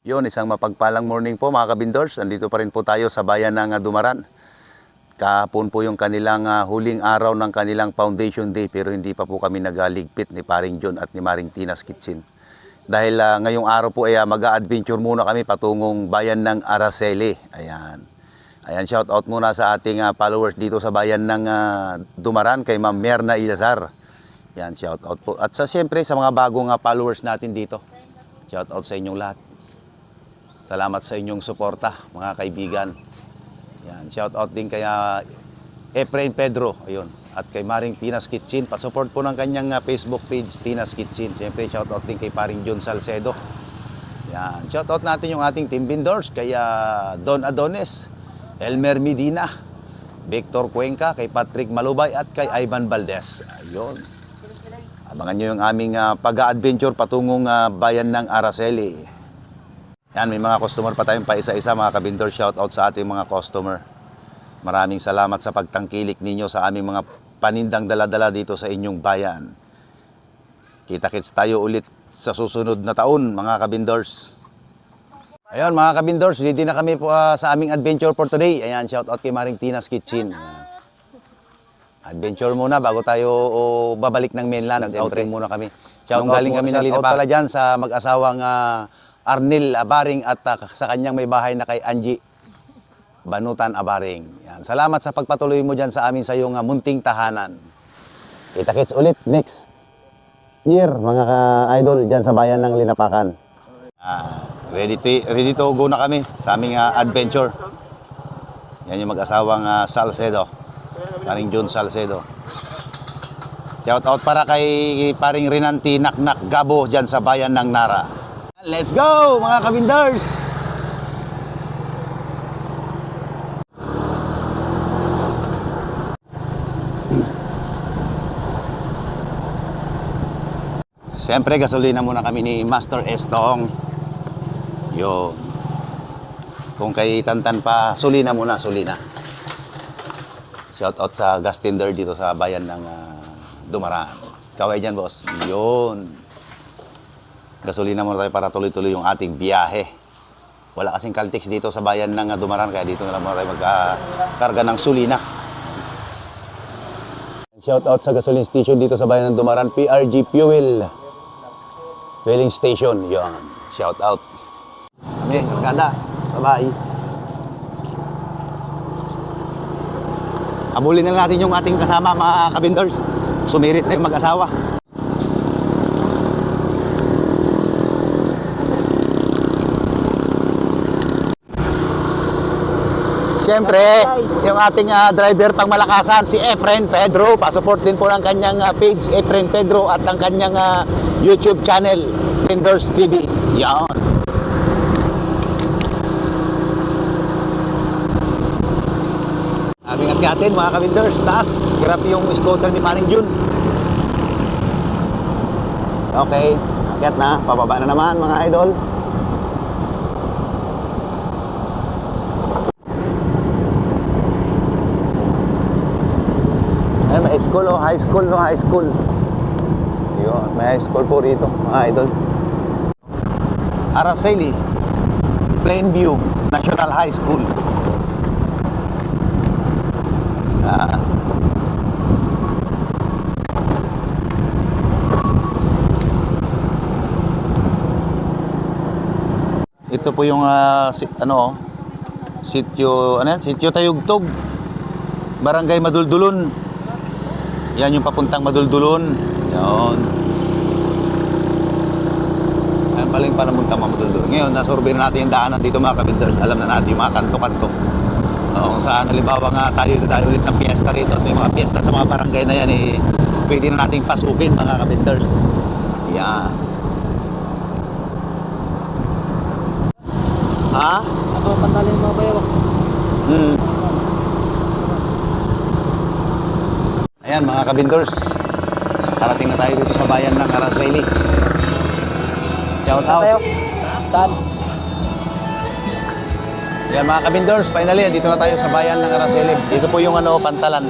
Yun, isang mapagpalang morning po mga kabindors. Andito pa rin po tayo sa bayan ng ah, Dumaran. Kahapon po yung kanilang ah, huling araw ng kanilang foundation day pero hindi pa po kami nagaligpit ni Paring John at ni Maring Tinas Kitsin. Dahil ah, ngayong araw po ay ah, mag-a-adventure muna kami patungong bayan ng Araceli. Ayan. Ayan, shout out muna sa ating ah, followers dito sa bayan ng ah, Dumaran kay Ma'am Merna Ilazar. Yan, shout out po. At sa siyempre sa mga bagong ah, followers natin dito. Shout out sa inyong lahat. Salamat sa inyong suporta, mga kaibigan. Yan, shout out din kay ah, Efrain Pedro, ayun. At kay Maring Tinas Kitchen, pa-support po ng kanyang ah, Facebook page Tinas Kitchen. Siyempre, shout out din kay Paring John Salcedo. Yan, shout out natin yung ating team vendors kay ah, Don Adones, Elmer Medina, Victor Cuenca, kay Patrick Malubay at kay Ivan Valdez. Ayun. Abangan nyo yung aming ah, pag-adventure patungong ah, bayan ng Araceli. Yan, may mga customer pa tayong pa isa-isa mga kabindor. Shout out sa ating mga customer. Maraming salamat sa pagtangkilik ninyo sa aming mga panindang daladala dito sa inyong bayan. Kita-kits tayo ulit sa susunod na taon mga kabindors. Ayun mga kabindors, ready na kami po ah, sa aming adventure for today. Ayan, shout out kay Maring Tina's Kitchen. Adventure muna bago tayo o, babalik ng mainland. Outing muna kami. Shout out galing kami ng Lina pala dyan sa mag-asawang ah, Arnil Abaring at ah, sa kanyang may bahay na kay Angie Banutan Abaring. Yan. Salamat sa pagpatuloy mo dyan sa amin sa iyong ah, munting tahanan. Kita-kits ulit next year mga ka-idol dyan sa bayan ng Linapakan. Ah, ready, to, ready to go na kami sa aming ah, adventure. Yan yung mag-asawang ah, Salcedo. Paring John Salcedo. Shout out para kay paring Rinanti Naknak Gabo dyan sa bayan ng Nara. Let's go mga kabinders! Siyempre, gasolina muna kami ni Master Estong. Yo. Kung kay Tantan pa, sulina muna, sulina. Shout out sa gas tender dito sa bayan ng ah, Dumaran. Kaway dyan, boss. Yun. Gasolina muna tayo para tuloy-tuloy yung ating biyahe. Wala kasing Caltex dito sa bayan ng ah, Dumaran, kaya dito na lang muna tayo magkarga ng sulina. Shout out sa gasoline station dito sa bayan ng Dumaran, PRG Fuel. Fueling station, yun. Shout out. Kami, maganda. Bye-bye. Abulin na natin yung ating kasama, mga kabindors. Sumirit na yung mag-asawa. Siyempre, yung ating ah, driver pang malakasan, si Efren Pedro. Pasupport din po ng kanyang ah, page, Efren Pedro, at ng kanyang ah, YouTube channel, Vendors TV. Yan. Aming atyatin mga kabinders, taas. Hirap yung scooter ni Paring Jun. Okay, akyat na. Pababa na naman mga idol. May school oh, high school no, high school. Yun, may high school po rito, mga idol. Araceli, Plainview National High School. Ah. Ito po yung ah, si, ano oh, sityo ano yan? Sityo Tayugtog. Barangay Maduldulon. Yan yung papuntang Maduldulon. Yan. Yan pala yung panamuntang Maduldulon. Ngayon, nasurvey na natin yung daanan dito mga kabinders. Alam na natin yung mga kanto-kanto. Oo, kung saan, halimbawa nga tayo tayo ulit ng piyesta rito at may mga piyesta sa mga barangay na yan eh, pwede na nating pasukin mga kabinders. Yan. Ha? Ako, pantalin mo ba yun? Hmm. Ayan mga kabindors. Parating na tayo dito sa bayan ng Araceli. Shout out. Saan? Yan mga kabindors, finally, dito na tayo sa bayan ng Araceli. Dito po yung ano, pantalan.